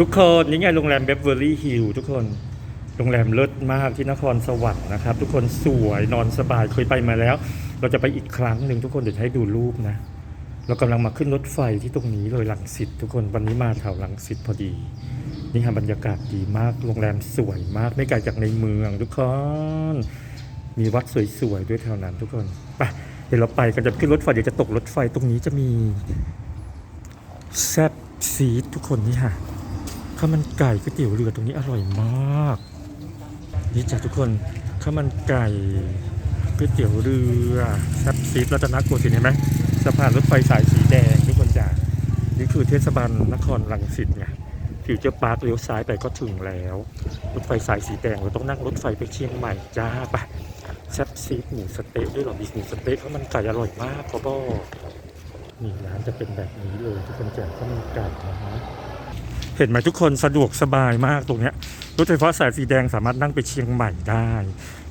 ทุกคนนี่ไงโรงแรมเบเวอร์ลี่ฮิลทุกคนโรงแรมเลิศมากที่นครสวรรค์นะครับ ทุกคนสวยนอนสบายเคยไปมาแล้ว เราจะไปอีกครั้งหนึ่งทุกคนเดี๋ยวให้ดูรูปนะ เรากำลังมาขึ้นรถไฟที่ตรงนี้เลยหลังสิตทุกคนวันนี้มาแถวหลังสิตพอดี นี่ค่ะบรรยากาศดีมากโรงแรมสวยมากไม่ไกลจากในเมืองทุกคนมีวัดสวยๆด้วยแถวนั้นทุกคนไปเดี๋ยวเราไปกันจะขึ้นรถไฟเดี๋ยวจะตกรถไฟตรงนี้จะมีแซบซีดทุกคนนี่ค่ะ ข้าวมันไก่ก๋วยเตี๋ยวเรือตรงนี้อร่อยมาก นี่จ้ะทุกคนข้าวมันไก่ก๋วยเตี๋ยวเรือแซบซีดรัตนโกสินทร์เห็นไหมสะพานรถไฟสายสีแดงทุกคนจ้ะนี่คือเทศบาลนครรังสิตไงฟิวเจอร์พาร์คเลี้ยวซ้ายไปก็ถึงแล้ว รถไฟสายสีแดงเราต้องนั่งรถไฟไปเชียงใหม่จ้าไปแซ่บซีดหมูสเต๊ะด้วยหรอมีหมูสเต๊ะข้าวมันไก่อร่อยมากเขาบอกนี่ร้านจะเป็นแบบนี้เลยทุกคนแจกข้าวมันไก่นะฮะ เห็นไหมทุกคนสะดวกสบายมากตรงเนี้ยรถไฟฟ้าสายสีแดงสามารถนั่งไปเชียงใหม่ได้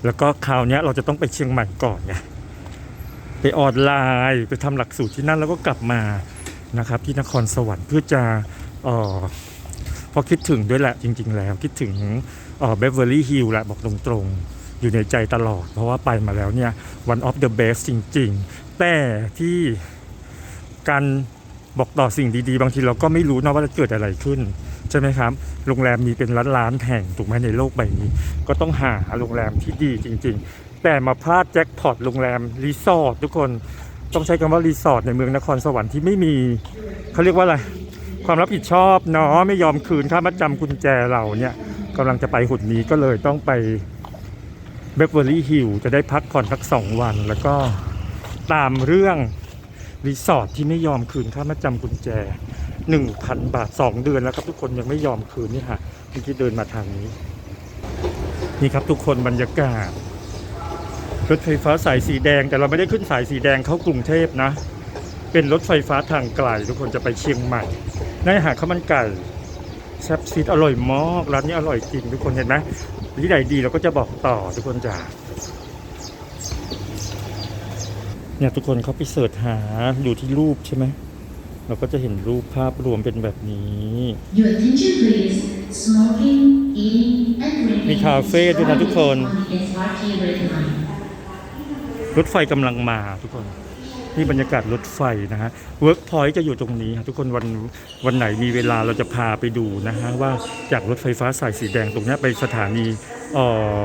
แล้วก็คราวเนี้ยเราจะต้องไปเชียงใหม่ก่อนไงไปออนไลน์ไปทำหลักสูตรที่นั่นแล้วก็กลับมานะครับที่นครสวรรค์เพื่อจะเออพราะคิดถึงด้วยแหละจริง ๆ แล้วคิดถึงเบเวอร์ลี่ฮิลล์แหละบอกตรงๆ อยู่ในใจตลอด เพราะว่าไปมาแล้วเนี่ย one of the best จริง ๆ แต่ที่การ บอกต่อสิ่งดีๆ บางทีเราก็ไม่รู้นะว่าจะเกิดอะไรขึ้น ใช่ไหมครับ โรงแรมมีเป็นล้านๆแห่งถูกไหมในโลกใบนี้ ก็ต้องหาโรงแรมที่ดีจริง ๆ แต่มาพลาดแจ็คพอตโรงแรมรีสอร์ททุกคนต้องใช้คำว่ารีสอร์ทในเมืองนครสวรรค์ที่ไม่มีเขาเรียกว่าอะไรความรับผิดชอบเนาะไม่ยอมคืนค่ามัดจำกุญแจเราเนี่ยกำลังจะไปหุดนี้ก็เลยต้องไปเบเวอรี่ฮิลจะได้พักผ่อนสักสองวัน แล้วก็ตามเรื่อง รีสอร์ทที่ไม่ยอมคืนค่ามัดจำกุญแจ 1,000 บาท 2 เดือนแล้วครับทุกคนยังไม่ยอมคืนนี่ค่ะเมื่อกี้เดินมาทางนี้ นี่ครับทุกคนบรรยากาศรถไฟฟ้าสายสีแดงแต่เราไม่ได้ขึ้นสายสีแดงเข้ากรุงเทพนะ เป็นรถไฟฟ้าทางไกลทุกคนจะไปเชียงใหม่ในอาหารข้าวมันไก่แซ่บซีดอร่อยมากร้านนี้อร่อยจริงทุกคนเห็นไหมที่ไหนดีเราก็จะบอกต่อทุกคนจ้า เนี่ยทุกคนเขาไปเสิร์ชหาดูที่รูปใช่ไหมเราก็จะเห็นรูปภาพรวมเป็นแบบนี้ Your attention please. Smoking, eating, and drinking มีคาเฟ่ด้วยนะทุกคน on the SRT red line. รถไฟกำลังมาทุกคน นี่บรรยากาศรถไฟนะฮะเวิร์กพอยต์จะอยู่ตรงนี้ครับทุกคนวันวันไหนมีเวลาเราจะพาไปดูนะฮะว่าจากรถไฟฟ้าสายสีแดงตรงเนี้ยไปสถานีเอ่อ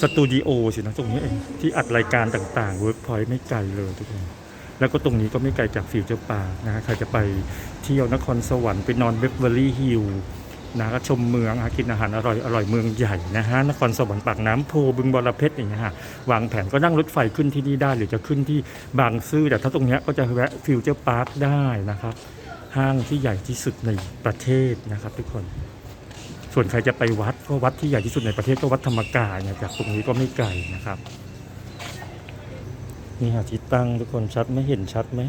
สตูดิโอสินะตรงนี้เองที่อัดรายการต่างๆเวิร์กพอยต์ไม่ไกลเลยทุกคนแล้วก็ตรงนี้ก็ไม่ไกลจากฟิวเจอร์ปาร์นะฮะใครจะไปเที่ยวนครสวรรค์ไปนอนเบเวอรี่ฮิลนะก็ชมเมืองกินอาหารอร่อยอร่อยเมืองใหญ่นะฮะนครสวรรค์ปากน้ำโพบึงบรเพชรอย่างเงี้ยฮะวางแผนก็นั่งรถไฟขึ้นที่นี่ได้ หรือจะขึ้นที่บางซื่อแต่ถ้าตรงเนี้ยก็จะแวะฟิวเจอร์พาร์คได้นะครับ ห้างที่ใหญ่ที่สุดในประเทศนะครับทุกคน ส่วนใครจะไปวัดก็วัดที่ใหญ่ที่สุดในประเทศก็วัดธรรมกายเนี่ยจากตรงนี้ก็ไม่ไกลนะครับ นี่หาที่ตั้งทุกคนชัดไม่เห็นชัดไหม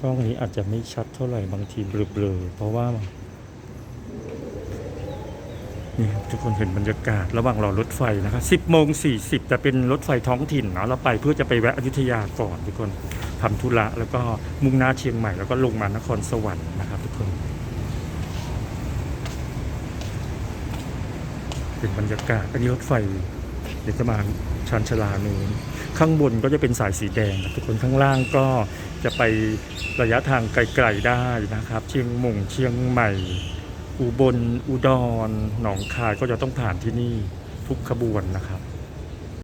กล้องนี้อาจจะไม่ชัดเท่าไหร่บางทีเบลอๆเพราะว่านี่ครับทุกคนเห็นบรรยากาศระหว่างรอรถไฟนะครับ10โมง40แต่เป็นรถไฟท้องถิ่นเนาะเราไปเพื่อจะไปแวะอยุธยาก่อนทุกคนทำธุระแล้วก็มุ่งหน้าเชียงใหม่แล้วก็ลงมานครสวรรค์นะครับทุกคน เป็นบรรยากาศ อันนี้รถไฟเดี๋ยวจะมาชันชลานูนข้างบนก็จะเป็นสายสีแดงทุกคนข้างล่างก็จะไประยะทางไกลๆได้นะครับ เชียงมงเชียงใหม่ อุบลอุดร หนองคายก็จะต้องผ่านที่นี่ทุกขบวนนะครับ